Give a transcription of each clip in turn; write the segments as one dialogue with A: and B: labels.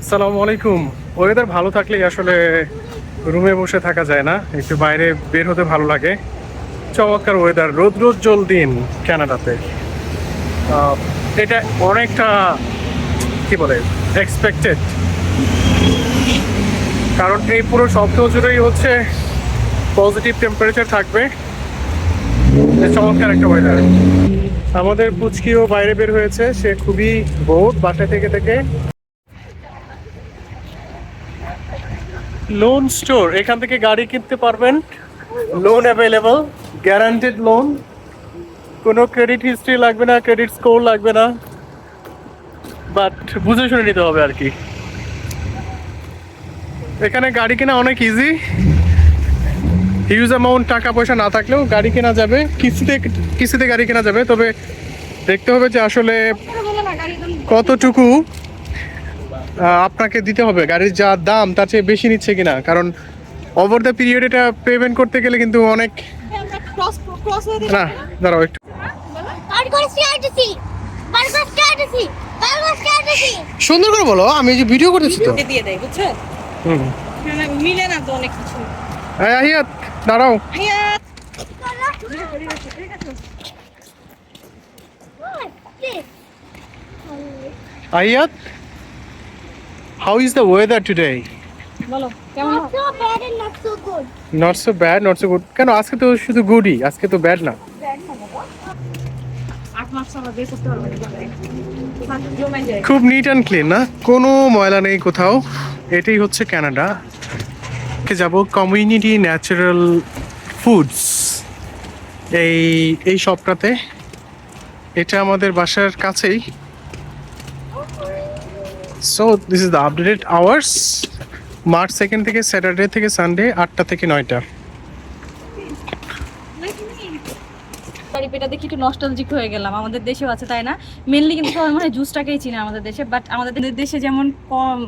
A: আসসালামু আলাইকুম। ওয়েদার ভালো থাকলেই আসলে রুমে বসে থাকা যায় না। একটু বাইরে বের হতে ভালো লাগে। চমৎকার ওয়েদার রৌদ্রোজ্জ্বল দিন কানাডাতে আহ, এটা অনেকটা কি বলে এক্সপেক্টেড কারণ এই পুরো সপ্তাহ জুড়েই হচ্ছে পজিটিভ টেম্পারেচার থাকবে। চমৎকার একটা ওয়েদার আমাদের পুচকিও বাইরে বের হয়েছে। সে খুবই বোর বাসায় থেকে থেকে। লোন স্টোর এখান থেকে গাড়ি কিনতে পারবেন। লোন অ্যাভেলেবল গ্যারান্টেড লোন কোনো ক্রেডিট হিস্ট্রি লাগবে না ক্রেডিট স্কোর লাগবে না। বাট বুঝে শুনে নিতে হবে আর কি। এখানে গাড়ি কেনা অনেক ইজি হিউজ অ্যামাউন্ট টাকা পয়সা না থাকলেও গাড়ি কেনা যাবে। কিস্তিতে কিস্তিতে গাড়ি কেনা যাবে। তবে দেখতে হবে যে আসলে কতটুকু আপনাকে দিতে হবে। গাড়ির যা দাম তার চেয়ে বেশি নিচ্ছে কিনা? কারণ ওভার দ্য পিরিয়ড এটা পেমেন্ট করতে গেলে কিন্তু অনেক না দাঁড়াও একটু।
B: সুন্দর করে বলো আমি যে ভিডিও করতেছি তো।
C: দিয়ে দেয় বুঝছ?
A: হুম।
C: মিলে না তো অনেক কিছু।
A: আহিয়াত দাঁড়াও।
C: Hayat
A: Ahiyat? How is the weather today
C: বলো কেমন?
D: Not so bad and not so good.
A: Not so bad not so good কেন আজকে তো শুধু গুডই আজকে তো ব্যাড না? খুব নিট অ্যান্ড ক্লিন না? কোনো ময়লা নেই কোথাও। এটাই হচ্ছে কানাডা কে যাব কমিউনিটি ন্যাচারাল ফুডস এই এই শপটাতে এটা আমাদের বাসার কাছেই। So this is the updated hours March second থেকে স্যাটারডে থেকে সানডে আটটা থেকে নয়টা।
C: পেটা দেখি একটু নস্টালজিক হয়ে গেলাম। আমাদের দেশেও আছে, তাই না? মেনলি কিন্তু সবাই মনে জুসটাকেই চিনে আমাদের দেশে বাট আমাদের দেশে যেমন কম,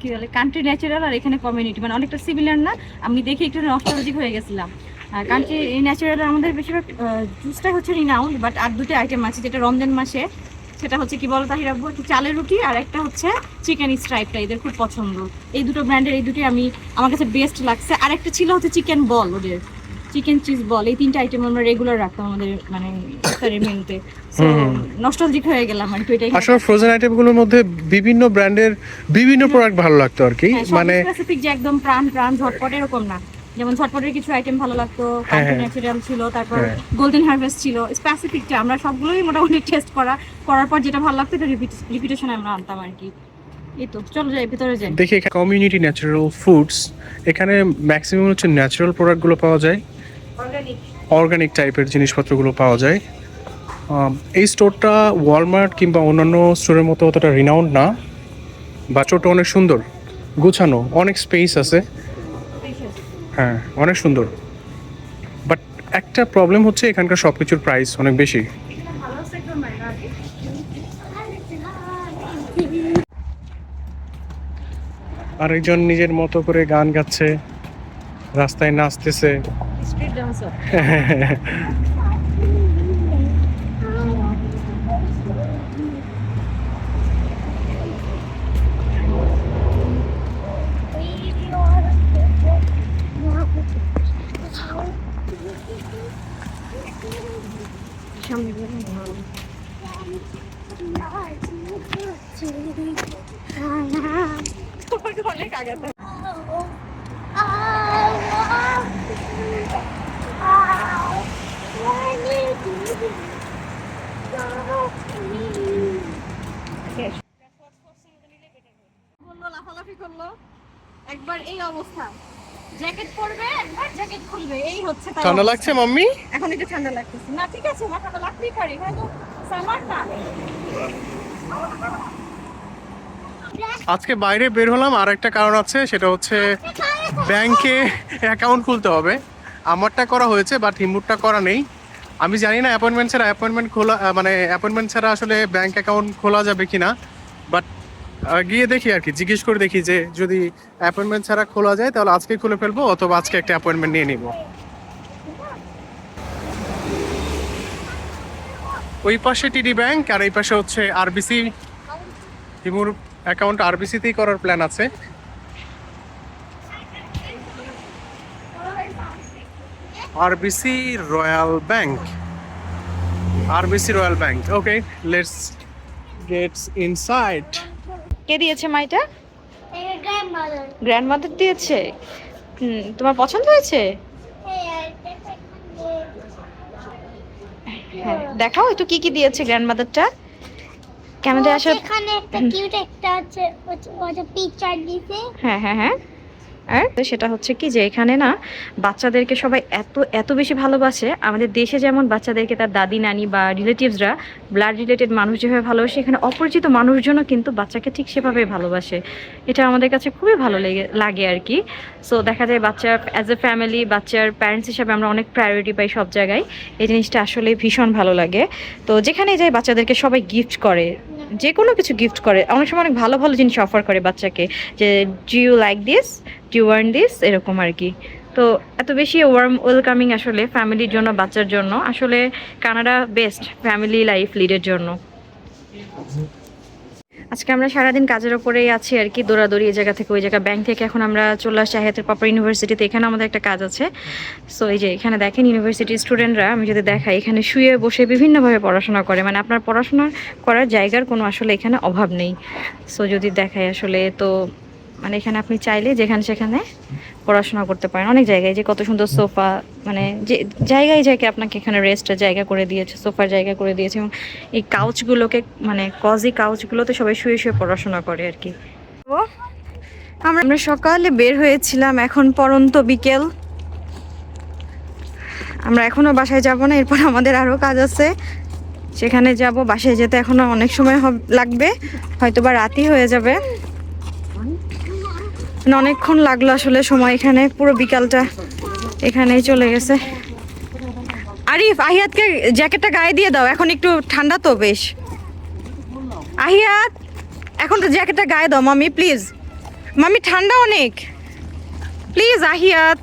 C: কি বলে কান্ট্রি ন্যাচারাল আর এখানে কমিউনিটি মানে অনেকটা সিমিলার না? আমি দেখে একটু নস্টালজিক হয়ে গেছিলাম। কান্ট্রি ন্যাচারাল আমাদের বেশিরভাগ জুসটাই হচ্ছে রিনাউন্ড বাট আর দুটো আইটেম আছে, যেটা রমজান মাসে। সেটা হচ্ছে কি বলো তাহির আব্বু? একটু চালের রুটি আর একটা হচ্ছে চিকেন স্ট্রাইপটা এদের খুব পছন্দ। এই দুটো ব্র্যান্ডের এই দুটোই আমি আমার কাছে বেস্ট লাগছে। আর একটা ছিল হচ্ছে চিকেন বল ওদের চিকেন চিজ বল এই তিনটা আইটেম আমরা রেগুলার রাখতাম আমাদের মানে ইফতারের মেনুতে। নস্টালজিক হয়ে গেলাম আর কি ওইটাই
A: আসলে ফ্রোজেন আইটেমগুলোর মধ্যে বিভিন্ন ব্র্যান্ডের বিভিন্ন প্রোডাক্ট ভালো লাগতো আর কি। মানে
C: মানে স্পেসিফিক যে একদম প্রাণ প্রাণ ঝটপট এরকম না। যেমন ঝটপটের কিছু আইটেম ভালো লাগতো
A: হ্যাঁ, হ্যাঁ।
C: ন্যাচারাল ছিল তারপর
A: হ্যাঁ।
C: গোল্ডেন হারভেস্ট ছিল স্পেসিফিকটা আমরা সবগুলোই মোটামুটি টেস্ট করা করার পর যেটা ভালো লাগতো এটা রিপিটেশন আমরা আনতাম আর কি। এই তো চলো যাই ভিতরে যাই।
A: দেখি কমিউনিটি ন্যাচারাল ফুডস এখানে ম্যাক্সিমাম হচ্ছে ন্যাচারাল প্রোডাক্টগুলো পাওয়া যায়।
C: অর্গানিক
A: অর্গানিক টাইপের জিনিসপত্রগুলো পাওয়া যায়। এই স্টোরটা ওয়ালমার্ট কিংবা অন্যান্য স্টোরের মতো অতটা রিনাউন্ড না বা ছোট অনেক সুন্দর গুছানো অনেক স্পেস আছে। হ্যাঁ অনেক সুন্দর। বাট একটা প্রবলেম হচ্ছে এখানকার সব কিছুর প্রাইস অনেক বেশি। আরেকজন নিজের মতো করে গান গাচ্ছে রাস্তায় নাচতেছে।
C: স্ট্রিট ডান্সার অনেক আগাতে লাফালাফি করল। একবার এই অবস্থা। জ্যাকেট পরবে একবার জ্যাকেট খুলবে। এই হচ্ছে
A: ঠান্ডা লাগছে মাম্মি?
C: এখন একটু ঠান্ডা লাগতেছে। না ঠিক আছে না ঠান্ডা লাগতেই পারে। এখানে তো সামার না।
A: আজকে বাইরে বের হলাম, আর একটা কারণ আছে, সেটা হচ্ছে ব্যাংকে অ্যাকাউন্ট খুলতে হবে। আমারটা করা হয়েছে, বাট হিমুরটা করা নেই। আমি জানি না অ্যাপয়েন্টমেন্ট ছাড়া অ্যাপয়েন্টমেন্ট খোলা মানে অ্যাপয়েন্টমেন্ট ছাড়া আসলে ব্যাংক অ্যাকাউন্ট খোলা যাবে কি না বাট গিয়ে দেখি আর কি, জিজ্ঞেস করে দেখি যে যদি অ্যাপয়েন্টমেন্ট ছাড়া খোলা যায়, তাহলে আজকে খুলে ফেলব, অথবা আজকে একটা অ্যাপয়েন্টমেন্ট নিয়ে নিব। ওই পাশে টিডি ব্যাংক, আর এই পাশে হচ্ছে আরবিসি হিমুর অ্যাকাউন্ট আরবিসিতেই করার প্ল্যান আছে। RBC Royal Bank RBC Royal Bank okay let's gets inside
C: কে দিয়েছে মাইটা?
D: গ্র্যান্ডমাদার
C: দিয়েছে? হুম, তোমার পছন্দ হয়েছে? হ্যাঁ দেখাও একটু কি কি দিয়েছে গ্র্যান্ড মাদারটা যে আসার
D: এখানে একটা কিউট একটা আছে ওটা পিকচার দিতে
C: হ্যাঁ হ্যাঁ হ্যাঁ। আর সেটা হচ্ছে কি যে এখানে না বাচ্চাদেরকে সবাই এত এত বেশি ভালোবাসে। আমাদের দেশে যেমন বাচ্চাদেরকে তার দাদি, নানি বা রিলেটিভসরা ব্লাড রিলেটেড মানুষ যেভাবে ভালোবাসে, এখানে অপরিচিত মানুষজনও কিন্তু বাচ্চাকে ঠিক সেভাবে ভালোবাসে। এটা আমাদের কাছে খুবই ভালো লেগে, লাগে আর কি। সো দেখা যায় বাচ্চা অ্যাজ এ ফ্যামিলি বাচ্চার প্যারেন্টস হিসাবে আমরা অনেক প্রায়োরিটি পাই সব জায়গায়। এই জিনিসটা আসলে ভীষণ ভালো লাগে। তো যেখানে যাই বাচ্চাদেরকে সবাই গিফট করে। যে কোনো কিছু গিফট করে, অনেক সময় অনেক ভালো ভালো জিনিস অফার করে বাচ্চাকে, যে do you like this do you worn this এরকম আর কি তো এত বেশি ওয়ার্ম ওয়েলকামিং আসলে ফ্যামিলির জন্য, বাচ্চার জন্য, আসলে কানাডা বেস্ট ফ্যামিলি লাইফ লিডের জন্য। আজকে আমরা সারাদিন কাজের ওপরেই আছি আর কি, দৌড়াদৌড়ি এই জায়গা থেকে ওই জায়গা। ব্যাংক থেকে এখন আমরা চলে আসছি হায়াতের পাপা ইউনিভার্সিটিতে, এখানে আমাদের একটা কাজ আছে। সো এই যে এখানে দেখেন ইউনিভার্সিটির স্টুডেন্টরা, আমি যদি দেখাই, এখানে শুয়ে বসে বিভিন্নভাবে পড়াশোনা করে। মানে আপনার পড়াশোনা করার জায়গার কোনো আসলে এখানে অভাব নেই। সো যদি দেখাই আসলে, তো মানে এখানে আপনি চাইলে যেখানে সেখানে পড়াশোনা করতে পারেন। অনেক জায়গায় যে কত সুন্দর সোফা মানে যে জায়গায় জায়গায় আপনাকে এখানে রেস্টের জায়গা করে দিয়েছে, সোফার জায়গা করে দিয়েছে এবং এই কাউচগুলোকে মানে কজি কাউচগুলোতে সবাই শুয়ে শুয়ে পড়াশোনা করে আর কি। ও আমরা আমরা সকালে বের হয়েছিলাম এখন পরন্ত বিকেল। আমরা এখনও বাসায় যাব না, এরপর আমাদের আরও কাজ আছে। সেখানে যাব, বাসায় যেতে এখনও অনেক সময় লাগবে হয়তো বা রাতই হয়ে যাবে। মানে অনেকক্ষণ লাগল আসলে সময় এখানে, পুরো বিকালটা এখানেই চলে গেছে। আরিফ, আহিয়াতকে জ্যাকেটটা গায়ে দিয়ে দাও, এখন একটু ঠান্ডা তো বেশ। আহিয়াত, এখন তো জ্যাকেটটা গায়ে দাও, মামি প্লিজ মামি, ঠান্ডা অনেক। প্লিজ আহিয়াত।